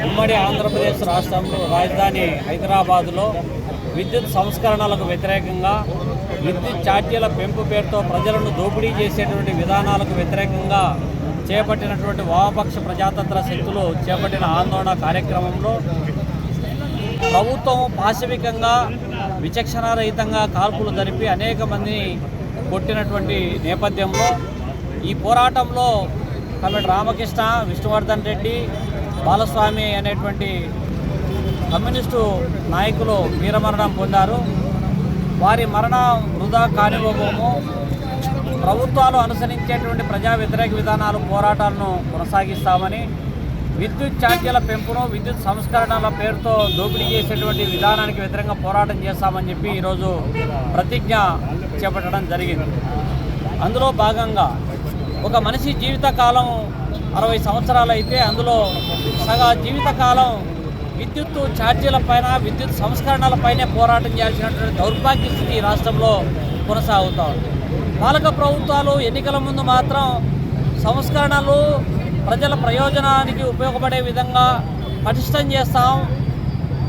ఉమ్మడి ఆంధ్రప్రదేశ్ రాష్ట్రంలో రాజధాని హైదరాబాదులో విద్యుత్ సంస్కరణలకు వ్యతిరేకంగా విద్యుత్ ఛార్జీల పెంపు పేరుతో ప్రజలను దోపిడీ చేసేటువంటి విధానాలకు వ్యతిరేకంగా చేపట్టినటువంటి వామపక్ష ప్రజాతంత్ర శక్తులు చేపట్టిన ఆందోళన కార్యక్రమంలో ప్రభుత్వం పాశవికంగా విచక్షణారహితంగా కాల్పులు జరిపి అనేక మందిని కొట్టినటువంటి నేపథ్యంలో ఈ పోరాటంలో కమిటి రామకృష్ణ విష్ణువర్ధన్ రెడ్డి బాలస్వామి అనేటువంటి కమ్యూనిస్టు నాయకులు వీరమరణం పొందారు. వారి మరణ వృధా కానివ్వబోము. ప్రభుత్వాలు అనుసరించేటువంటి ప్రజా వ్యతిరేక విధానాలు పోరాటాలను కొనసాగిస్తామని విద్యుత్ ఛార్జీల పెంపును విద్యుత్ సంస్కరణల పేరుతో దోపిడీ చేసేటువంటి విధానానికి వ్యతిరేకంగా పోరాటం చేస్తామని చెప్పి ఈరోజు ప్రతిజ్ఞ చేపట్టడం జరిగింది. అందులో భాగంగా ఒక మనిషి జీవితకాలం అరవై సంవత్సరాలు అయితే అందులో సగా జీవితకాలం విద్యుత్ ఛార్జీల పైన విద్యుత్ సంస్కరణలపైనే పోరాటం చేయాల్సినటువంటి దౌర్భాగ్య స్థితి రాష్ట్రంలో కొనసాగుతూ ఉంది. పాలక ప్రభుత్వాలు ఎన్నికల ముందు మాత్రం సంస్కరణలు ప్రజల ప్రయోజనానికి ఉపయోగపడే విధంగా పటిష్టం చేస్తాం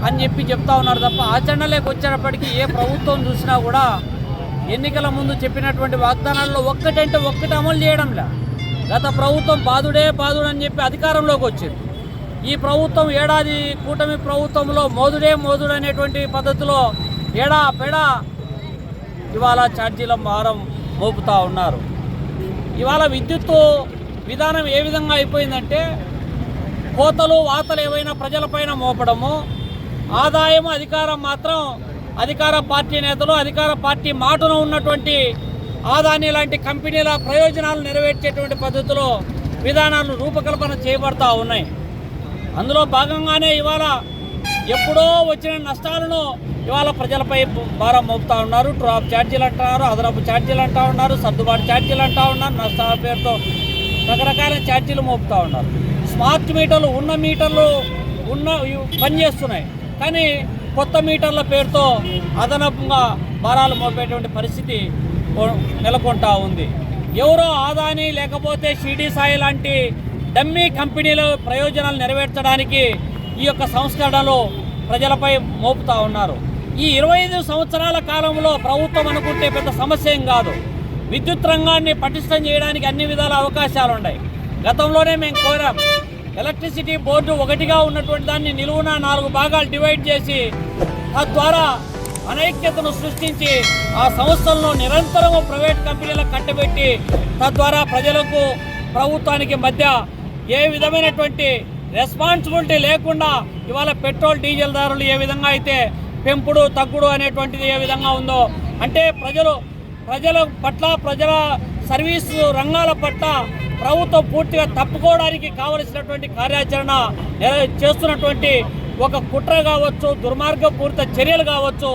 అని చెప్పి చెప్తా ఉన్నారు తప్ప ఆచరణలోకి వచ్చేటప్పటికీ ఏ ప్రభుత్వం చూసినా కూడా ఎన్నికల ముందు చెప్పినటువంటి వాగ్దానాల్లో ఒక్కటంటే ఒక్కటి అమలు చేయడంలే. గత ప్రభుత్వం బాదుడే బాధుడు అని చెప్పి అధికారంలోకి వచ్చింది. ఈ ప్రభుత్వం ఏడాది కూటమి ప్రభుత్వంలో మోదుడే మోదుడు అనేటువంటి పద్ధతిలో ఏడా పెడా ఇవాళ ఛార్జీల భారం మోపుతా ఉన్నారు. ఇవాళ విద్యుత్తు విధానం ఏ విధంగా అయిపోయిందంటే కోతలు వాతలు ఏవైనా ప్రజలపైన మోపడము ఆదాయం అధికారం మాత్రం అధికార పార్టీ నేతలు అధికార పార్టీ మాటను ఉన్నటువంటి ఆదాని లాంటి కంపెనీల ప్రయోజనాలు నెరవేర్చేటువంటి పద్ధతిలో విధానాలు రూపకల్పన చేయబడతా ఉన్నాయి. అందులో భాగంగానే ఇవాళ ఎప్పుడో వచ్చిన నష్టాలను ఇవాళ ప్రజలపై భారం మోపుతా ఉన్నారు. డ్రాప్ ఛార్జీలు అంటున్నారు అదనపు ఛార్జీలు అంటూ ఉన్నారు సర్దుబాటు ఛార్జీలు అంటూ ఉన్నారు నష్టాల పేరుతో రకరకాల ఛార్జీలు మోపుతా ఉన్నారు. స్మార్ట్ మీటర్లు ఉన్న మీటర్లు ఉన్న పనిచేస్తున్నాయి. కానీ కొత్త మీటర్ల పేరుతో అదనపుగా భారాలు మోపేటువంటి పరిస్థితి కొ- నెలకొంటా ఉంది. ఎవరో ఆదాని లేకపోతే షిడి సాయి లాంటి డమ్మీ కంపెనీల ప్రయోజనాలు నెరవేర్చడానికి ఈ యొక్క సంస్కరణలు ప్రజలపై మోపుతా ఉన్నారు. ఈ ఇరవై ఐదు సంవత్సరాల కాలంలో ప్రభుత్వం అనుకుంటే పెద్ద సమస్య ఏం కాదు. విద్యుత్ రంగాన్ని పటిష్టం చేయడానికి అన్ని విధాల అవకాశాలు ఉన్నాయి గతంలోనే మేము కోరాం ఎలక్ట్రిసిటీ బోర్డు ఒకటిగా ఉన్నటువంటి దాన్ని నిలువున నాలుగు భాగాలు డివైడ్ చేసి తద్వారా అనైక్యతను సృష్టించి ఆ సంస్థలను నిరంతరము ప్రైవేట్ కంపెనీలకు కట్టబెట్టి తద్వారా ప్రజలకు ప్రభుత్వానికి మధ్య ఏ విధమైనటువంటి రెస్పాన్సిబిలిటీ లేకుండా ఇవాళ పెట్రోల్ డీజిల్ ధరలు ఏ విధంగా అయితే పెంపుడు తగ్గుడు అనేటువంటిది ఏ విధంగా ఉందో అంటే ప్రజలు ప్రజల పట్ల ప్రజల సర్వీసు రంగాల పట్ల ప్రభుత్వం పూర్తిగా తప్పుకోవడానికి కావలసినటువంటి కార్యాచరణ చేస్తున్నటువంటి ఒక కుట్ర కావచ్చు దుర్మార్గపూరిత చర్యలు కావచ్చు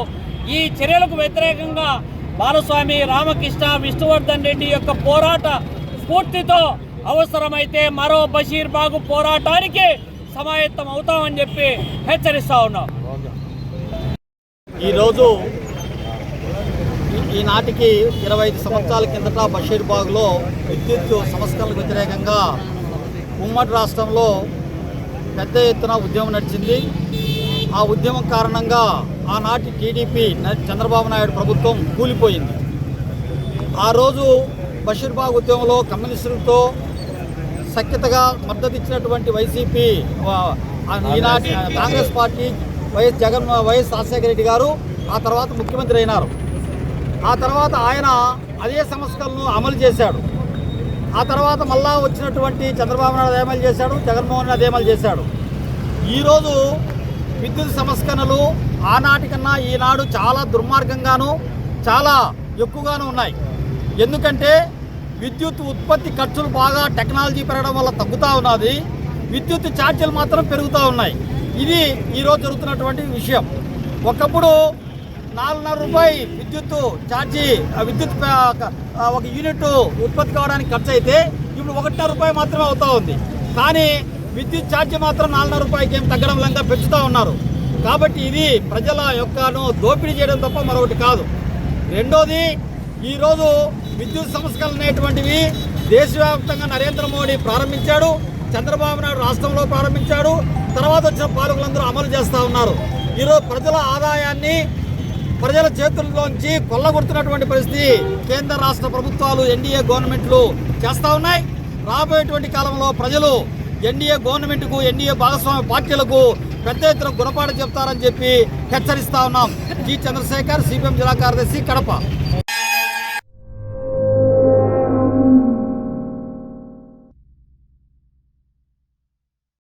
ఈ చర్యలకు వ్యతిరేకంగా బాలస్వామి రామకృష్ణ విష్ణువర్ధన్ రెడ్డి యొక్క పోరాట స్ఫూర్తితో అవసరమైతే మరో బషీర్ బాగు పోరాటానికి సమాయత్తం అవుతామని చెప్పి హెచ్చరిస్తా ఉన్నాం. ఈరోజు ఈనాటికి ఇరవై ఐదు సంవత్సరాల కిందట బషీర్బాగ్లో విద్యుత్ సంస్కరణలకు వ్యతిరేకంగా ఉమ్మడి రాష్ట్రంలో పెద్ద ఎత్తున ఉద్యమం నడిచింది. ఆ ఉద్యమం కారణంగా ఆనాటి టీడీపీ చంద్రబాబు నాయుడు ప్రభుత్వం కూలిపోయింది. ఆ రోజు బషీర్బాగ్ ఉద్యమంలో కమ్యూనిస్టులతో సఖ్యతగా మద్దతు ఇచ్చినటువంటి వైసీపీ ఈనాటి Congress party YS Jagan YS Rajasekhara Reddy garu ఆ తర్వాత ముఖ్యమంత్రి అయినారు. ఆ తర్వాత ఆయన అదే సంస్కరణను అమలు చేశాడు. ఆ తర్వాత మళ్ళా వచ్చినటువంటి చంద్రబాబు నాయుడు అమలు చేశాడు జగన్మోహన్ రెడ్డి అమలు చేశాడు. ఈరోజు విద్యుత్ సంస్కరణలు ఆనాటి కన్నా ఈనాడు చాలా దుర్మార్గంగాను చాలా ఎక్కువగాను ఉన్నాయి. ఎందుకంటే విద్యుత్ ఉత్పత్తి ఖర్చులు బాగా టెక్నాలజీ పెరగడం వల్ల తగ్గుతూ ఉన్నది. విద్యుత్ ఛార్జీలు మాత్రం పెరుగుతూ ఉన్నాయి. ఇది ఈరోజు జరుగుతున్నటువంటి విషయం. ఒకప్పుడు నాలుగున్నర రూపాయి విద్యుత్ ఛార్జీ ఆ విద్యుత్ ఒక యూనిట్ ఉత్పత్తి కావడానికి ఖర్చు అయితే ఇప్పుడు ఒకటిన్నర రూపాయి మాత్రమే అవుతూ ఉంది. కానీ విద్యుత్ ఛార్జీ మాత్రం నాలుగున్నర రూపాయికి ఏం తగ్గడం లేదా పెంచుతూ ఉన్నారు. కాబట్టి ఇది ప్రజల యొక్కను దోపిడీ చేయడం తప్ప మరొకటి కాదు. రెండోది ఈరోజు విద్యుత్ సంస్కరణ అనేటువంటివి దేశవ్యాప్తంగా నరేంద్ర మోడీ ప్రారంభించాడు చంద్రబాబు నాయుడు రాష్ట్రంలో ప్రారంభించాడు తర్వాత వచ్చిన పాలకులందరూ అమలు చేస్తూ ఉన్నారు. ఈరోజు ప్రజల ఆదాయాన్ని ప్రజల చేతుల్లోంచి కొల్లగొడుతున్నటువంటి పరిస్థితి కేంద్ర రాష్ట్ర ప్రభుత్వాలు ఎన్డీఏ గవర్నమెంట్లు చేస్తూ ఉన్నాయి. రాబోయేటువంటి కాలంలో ప్రజలు ఎన్డీఏ గవర్నమెంట్కు ఎన్డీఏ భాగస్వామ్య పార్టీలకు పెద్ద ఎత్తున గుణపాఠం చెప్తారని చెప్పి హెచ్చరిస్తా ఉన్నాం. జి. చంద్రశేఖర్ సిపిఎం జిల్లా కార్యదర్శి కడప.